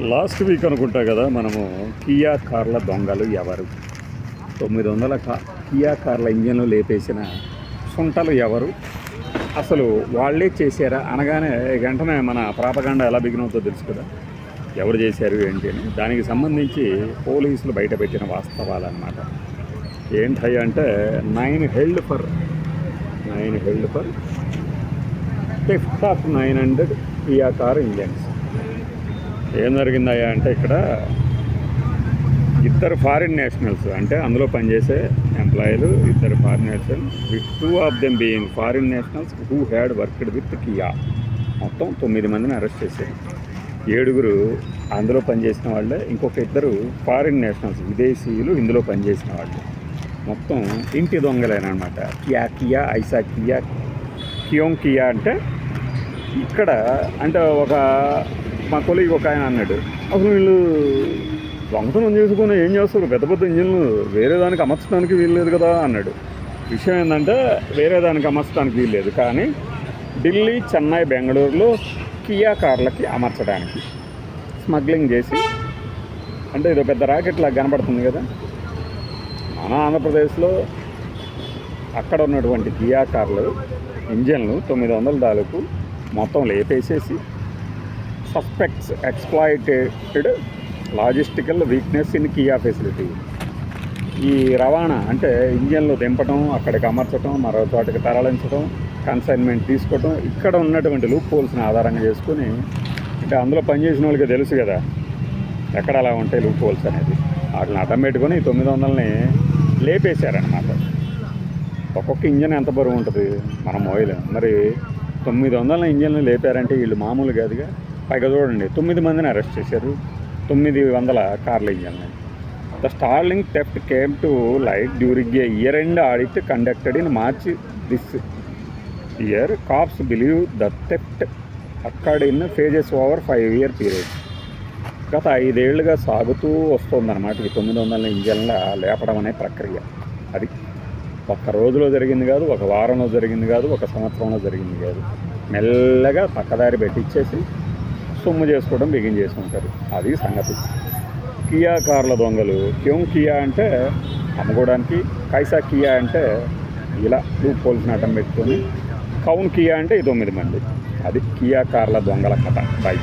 Last week అనుకుంటా కదా మనము కియా కార్ల దొంగలు ఎవరు? తొమ్మిది వందల కా కియా కార్ల ఇంజన్లు లేపేసిన సుంటలు ఎవరు? అసలు వాళ్ళే చేశారా? అనగానే వెంటనే మన ప్రాపగాండ ఎలా బిగినవుతో తెలుసు కదా. ఎవరు చేశారు ఏంటి అని. దానికి సంబంధించి పోలీసులు బయటపెట్టిన వాస్తవాలు అనమాట ఏంటయ్యా అంటే nine held for nine held for theft of nine hundred Kia car engines. ఏం జరిగిందయ్యా అంటే ఇక్కడ ఇద్దరు ఫారిన్ నేషనల్స్ అంటే అందులో పనిచేసే ఎంప్లాయీలు ఇద్దరు foreign nationals with two of them being foreign nationals who had worked with Kia మొత్తం తొమ్మిది మందిని అరెస్ట్ చేశారు. ఏడుగురు అందులో పనిచేసిన వాళ్ళే ఇంకొక ఇద్దరు ఫారిన్ నేషనల్స్ విదేశీయులు ఇందులో పనిచేసిన వాళ్ళు. మొత్తం ఇంటి దొంగలేనమాట కియా కియా ఐసా కియా కియోంగ్ కియా అంటే ఇక్కడ అంటే ఒక మా కొలీగ్ ఒక ఆయన అన్నాడు అసలు వీళ్ళు దొంగతనం చేసుకుని ఏం చేస్తారు? పెద్ద పెద్ద ఇంజిన్లు వేరే దానికి అమర్చడానికి వీల్లేదు కదా అన్నాడు. విషయం ఏంటంటే వేరే దానికి అమర్చడానికి వీల్లేదు కానీ ఢిల్లీ చెన్నై బెంగళూరులో కియా కార్లకి అమర్చడానికి స్మగ్లింగ్ చేసి అంటే ఇది పెద్ద రాకెట్ లాగా కనబడుతుంది కదా మన ఆంధ్రప్రదేశ్లో అక్కడ ఉన్నటువంటి కియా కార్లు ఇంజన్లు తొమ్మిది వందల తాలూకు మొత్తం లేపేసేసి suspects exploited logistical weakness in Kia facility ఈ రవాణా అంటే ఇంజన్లు దింపడం అక్కడికి అమర్చడం మరో చోటకి తరలించడం కన్సైన్మెంట్ తీసుకోవడం ఇక్కడ ఉన్నటువంటి లూప్ హోల్స్ని ఆధారంగా చేసుకుని అంటే అందులో పనిచేసిన వాళ్ళకి తెలుసు కదా ఎక్కడ అలా ఉంటాయి లూప్ హోల్స్ అనేది. వాటిని అడ్డం పెట్టుకొని తొమ్మిది వందలని లేపేశారనమాట ఒక్కొక్క ఇంజన్ ఎంత బరువు ఉంటుంది? మనం మోయలేం. మరి తొమ్మిది వందల ఇంజన్లు లేపారంటే వీళ్ళు మామూలు కాదుగా. పైగా చూడండి తొమ్మిది మందిని అరెస్ట్ చేశారు. తొమ్మిది వందల కార్ల ఇంజన్లు the startling theft came to light during a year end audit conducted in March this year. Cops believe the theft occurred in phases over five year period. గత ఐదేళ్ళుగా సాగుతూ వస్తుందన్నమాట ఈ తొమ్మిది వందల ఇంజన్ల లేపడం అనే ప్రక్రియ. అది ఒక్క రోజులో జరిగింది కాదు ఒక వారంలో జరిగింది కాదు ఒక సంవత్సరంలో జరిగింది కాదు. మెల్లగా పక్కదారి పెట్టించేసి సొమ్ము చేసుకోవడం బిగిన్ చేసి ఉంటారు. అది సంగతి. కియా కార్ల దొంగలు. క్యోం కియా అంటే అమ్ముకోవడానికి కైసా కియా అంటే ఇలా లూప్ పోల్సిన నాటం పెట్టుకొని కౌన్ కియా అంటే ఈ తొమ్మిది మంది. అది కియా కార్ల దొంగల కథ. బై